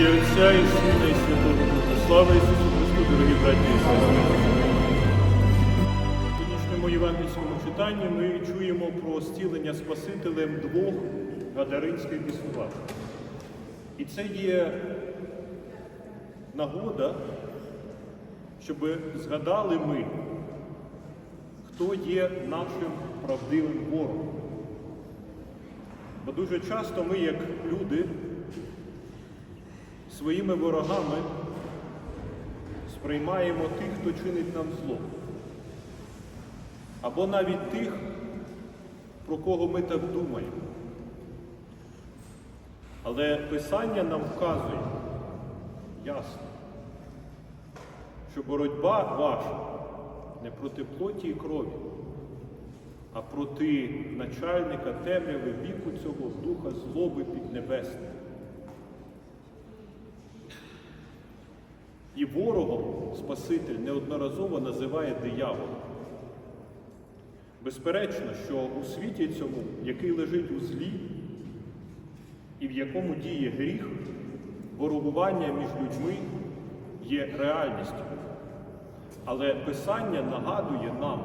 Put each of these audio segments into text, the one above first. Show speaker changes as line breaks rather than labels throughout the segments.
ім'я Отця і Сина, і Святого Духа. Слава Ісусу Христу, дорогі браті і сестри. В сьогоднішньому євангельському читанні ми чуємо про зцілення Спасителем двох гадаринських біснуват. І це є нагода, щоб згадали ми, хто є нашим правдивим ворогом. Бо дуже часто ми, як люди, своїми ворогами сприймаємо тих, хто чинить нам зло. Або навіть тих, про кого ми так думаємо. Але Писання нам вказує ясно, що боротьба ваша не проти плоті і крові, а проти начальника темряви віку цього духа злоби піднебесної. І ворогом Спаситель неодноразово називає диявола. Безперечно, що у світі цьому, який лежить у злі, і в якому діє гріх, ворогування між людьми є реальністю. Але Писання нагадує нам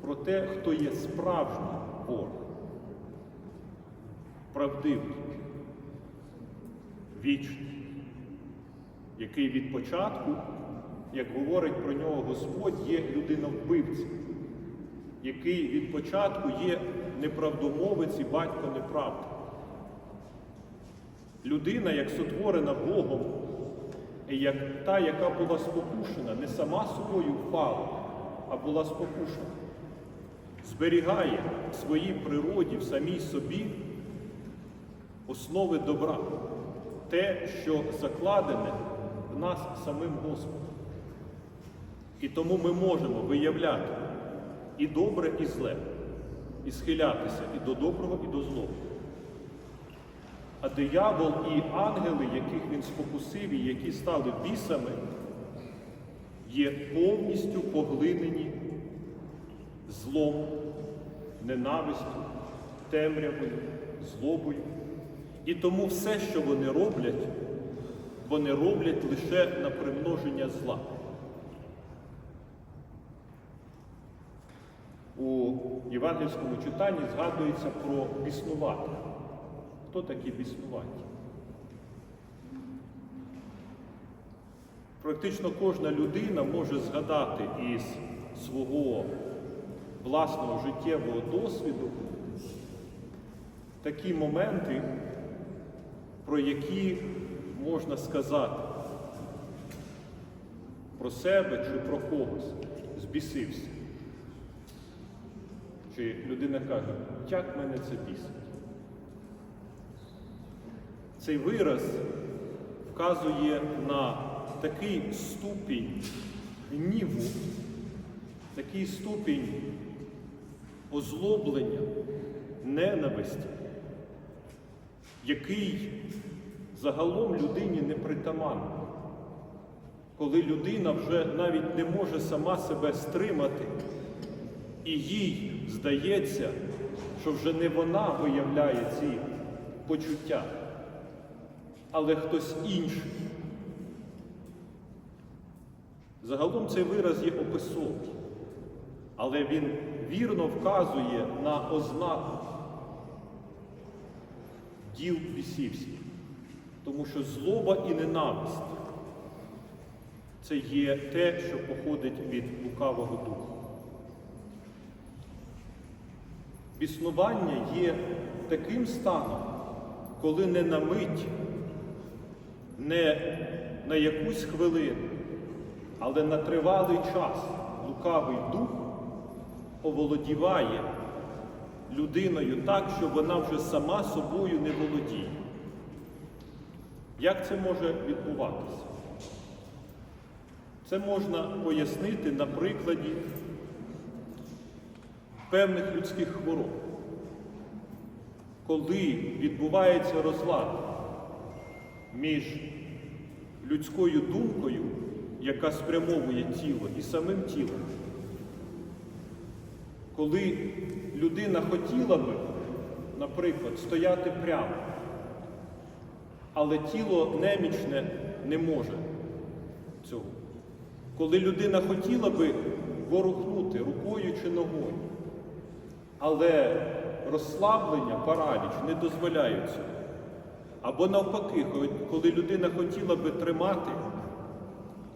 про те, хто є справжній ворог, правдивий, вічний, який від початку, як говорить про нього Господь, є людина-вбивця, який від початку є неправдомовець і батько неправди. Людина, як сотворена Богом, як та, яка була спокушена, не сама собою впала, а була спокушена, зберігає в своїй природі, в самій собі основи добра, те, що закладене нас самим Господом. І тому ми можемо виявляти і добре, і зле, і схилятися і до доброго, і до злого. А диявол і ангели, яких він спокусив і які стали бісами, є повністю поглинені злом, ненавистю, темрявою, злобою. І тому все, що вони роблять, вони роблять лише на примноження зла. У євангельському читанні згадується про біснувати. Хто такі біснуваті? Практично кожна людина може згадати із свого власного життєвого досвіду такі моменти, про які можна сказати про себе чи про когось, збісився. Чи людина каже, як мене це бісить? Цей вираз вказує на такий ступінь гніву, такий ступінь озлоблення, ненависті, який загалом людині не притаманний. Коли людина вже навіть не може сама себе стримати, і їй здається, що вже не вона виявляє ці почуття, але хтось інший. Загалом цей вираз є описовий, але він вірно вказує на ознаку діл бісівських, тому що злоба і ненависть це є те, що походить від лукавого духа. Біснування є таким станом, коли не на мить, не на якусь хвилину, але на тривалий час лукавий дух оволодіває людиною так, що вона вже сама собою не володіє. Як це може відбуватися? Це можна пояснити на прикладі певних людських хвороб. Коли відбувається розлад між людською думкою, яка спрямовує тіло, і самим тілом, коли людина хотіла би, наприклад, стояти прямо, Але тіло немічне не може цього. Коли людина хотіла би ворухнути рукою чи ногою, але розслаблення, параліч не дозволяють цього. Або навпаки, коли людина хотіла би тримати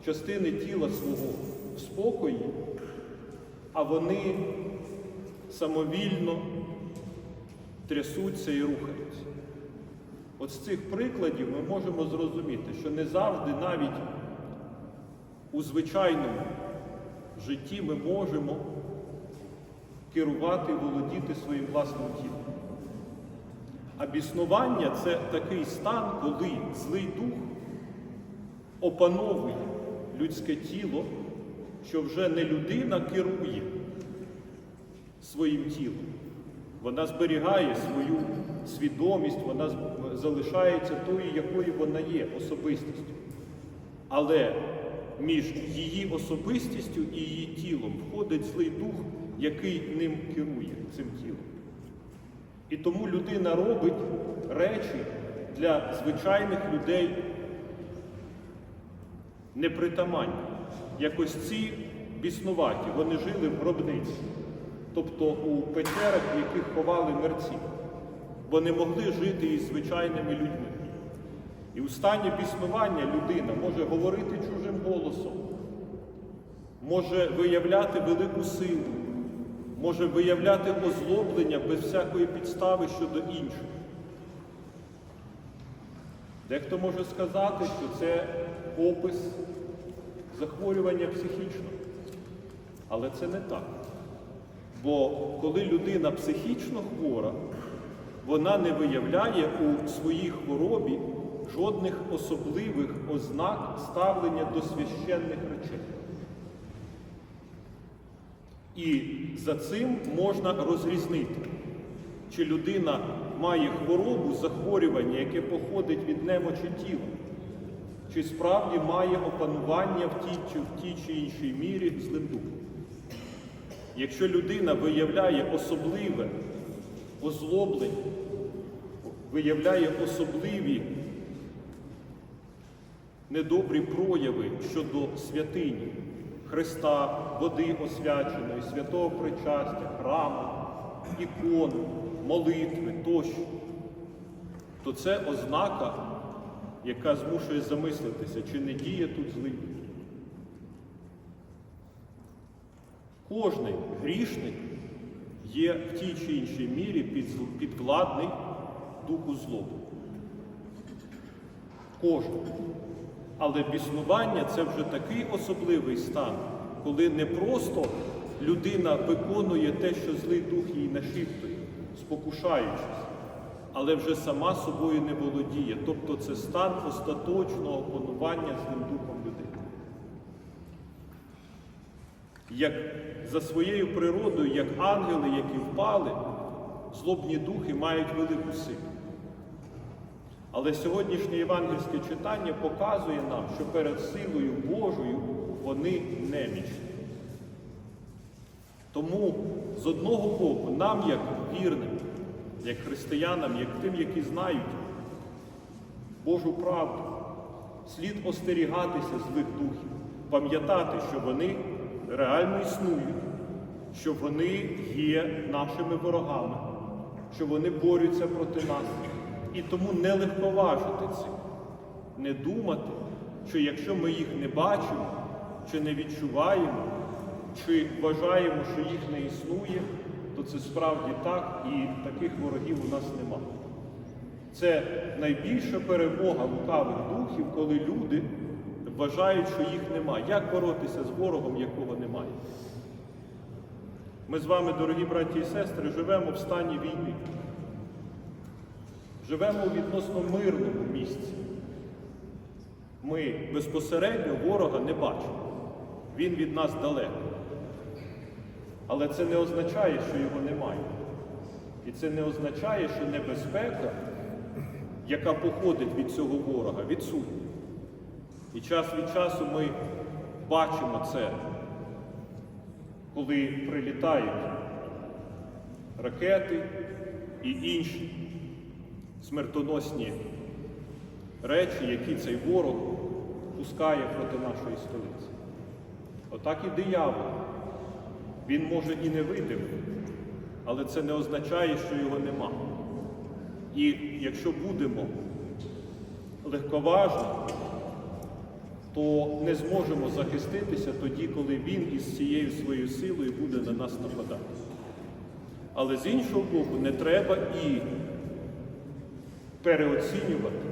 частини тіла свого в спокої, а вони самовільно трясуться і рухаються. От з цих прикладів ми можемо зрозуміти, що не завжди навіть у звичайному житті ми можемо керувати і володіти своїм власним тілом. А біснування це такий стан, коли злий дух опановує людське тіло, що вже не людина керує своїм тілом. Вона зберігає свою свідомість, вона залишається тою, якою вона є, особистістю. Але між її особистістю і її тілом входить злий дух, який ним керує цим тілом. І тому людина робить речі для звичайних людей непритаманні. Якось ці біснуваті, вони жили в гробниці, тобто у печерах, в яких ховали мерців. Вони могли жити із звичайними людьми. І у стані біснування людина може говорити чужим голосом, може виявляти велику силу, може виявляти озлоблення без всякої підстави щодо інших. Дехто може сказати, що це опис захворювання психічного. Але це не так. Бо коли людина психічно хвора, вона не виявляє у своїй хворобі жодних особливих ознак ставлення до священних речей. І за цим можна розрізнити, чи людина має хворобу, захворювання, яке походить від немочі тіла, чи справді має опанування в тій чи в тій чи іншій мірі злим духом. Якщо людина виявляє особливе озлоблення, виявляє особливі недобрі прояви щодо святині, Христа, води освяченої, святого причастя, храму, ікон, молитви тощо, то це ознака, яка змушує замислитися, чи не діє тут злий. Кожний грішник є в тій чи іншій мірі під- підвладний духу злобу. Кожен. Але біснування це вже такий особливий стан, коли не просто людина виконує те, що злий дух їй нашіптує, спокушаючись, але вже сама собою не володіє. Тобто це стан остаточного опанування злим духом людини. Як за своєю природою, як ангели, які впали, злобні духи мають велику силу. Але сьогоднішнє євангельське читання показує нам, що перед силою Божою вони немічні. Тому з одного боку, нам, як вірним, як християнам, як тим, які знають Божу правду, слід остерігатися злих духів, пам'ятати, що вони реально існують, що вони є нашими ворогами, що вони борються проти нас. І тому не легковажити цим, не думати, що якщо ми їх не бачимо, чи не відчуваємо, чи вважаємо, що їх не існує, то це справді так, і таких ворогів у нас нема. Це найбільша перемога лукавих духів, коли люди вважають, що їх немає. Як боротися з ворогом, якого немає? Ми з вами, дорогі браті і сестри, живемо в стані війни. Живемо у відносно мирному місці. Ми безпосередньо ворога не бачимо. Він від нас далеко. Але це не означає, що його немає. І це не означає, що небезпека, яка походить від цього ворога, відсутня. І час від часу ми бачимо це, коли прилітають ракети і інші смертоносні речі, які цей ворог пускає проти нашої столиці. Отак і диявол. Він може і не видимий, але це не означає, що його нема. І якщо будемо легковажні, то не зможемо захиститися тоді, коли він із цією своєю силою буде на нас нападати. Але з іншого боку, не треба і переоцінювати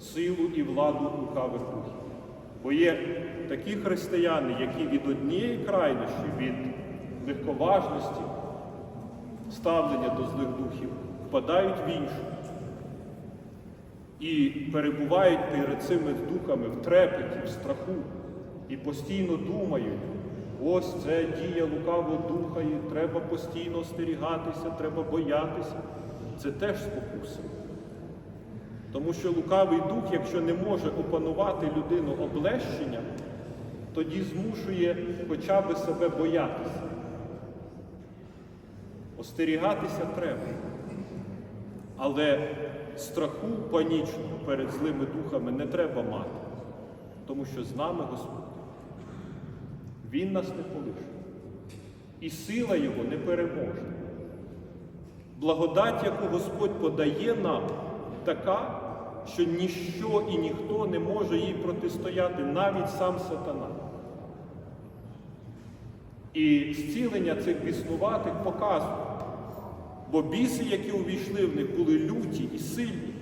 силу і владу лукавих духів. Бо є такі християни, які від однієї крайності, від легковажності, ставлення до злих духів, впадають в іншу і перебувають перед цими духами в трепеті, в страху, і постійно думають, ось це дія лукавого духа, і треба постійно остерігатися, треба боятися. Це теж спокуса. Тому що лукавий дух, якщо не може опанувати людину облещенням, тоді змушує хоча б себе боятися. Остерігатися треба. Але страху панічного перед злими духами не треба мати, тому що з нами Господь. Він нас не полишить. І сила Його не переможе. Благодать, яку Господь подає нам, така, що ніщо і ніхто не може їй протистояти, навіть сам сатана. І зцілення цих біснуватих показує. Бо біси, які увійшли в них, були люті і сильні,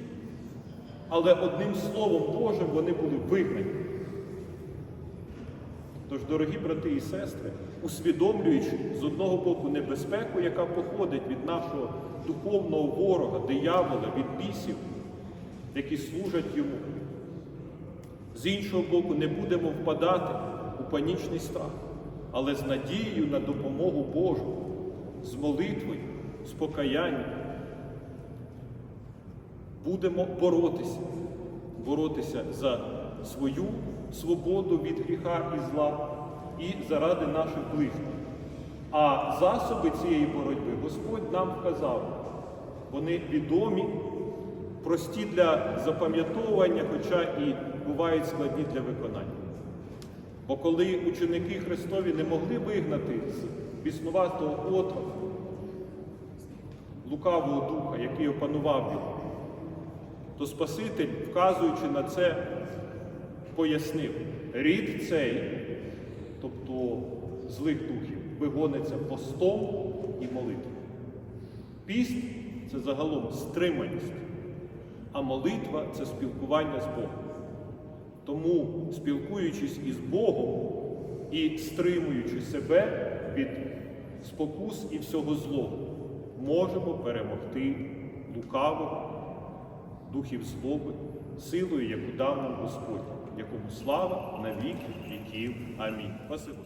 але одним словом Божим вони були вигнані. Тож, дорогі брати і сестри, усвідомлюючи з одного боку небезпеку, яка походить від нашого духовного ворога, диявола, від бісів, які служать йому, з іншого боку, не будемо впадати у панічний страх, але з надією на допомогу Божу, з молитвою, з покаянням будемо боротися, боротися за свою свободу від гріха і зла і заради наших ближніх. А засоби цієї боротьби Господь нам вказав. Вони відомі, прості для запам'ятовування, хоча і бувають складні для виконання. Бо коли ученики Христові не могли вигнати з біснуватого отрова, лукавого духа, який опанував його, то Спаситель, вказуючи на це, пояснив, рід цей, тобто злих духів, вигониться постом і молитвою. Піст це загалом стриманість, а молитва це спілкування з Богом. Тому, спілкуючись із Богом і стримуючи себе від спокус і всього злого, можемо перемогти лукавого, духів злоби, силою, яку дав нам Господь, якому слава на віки віків. Амінь. Спасибо.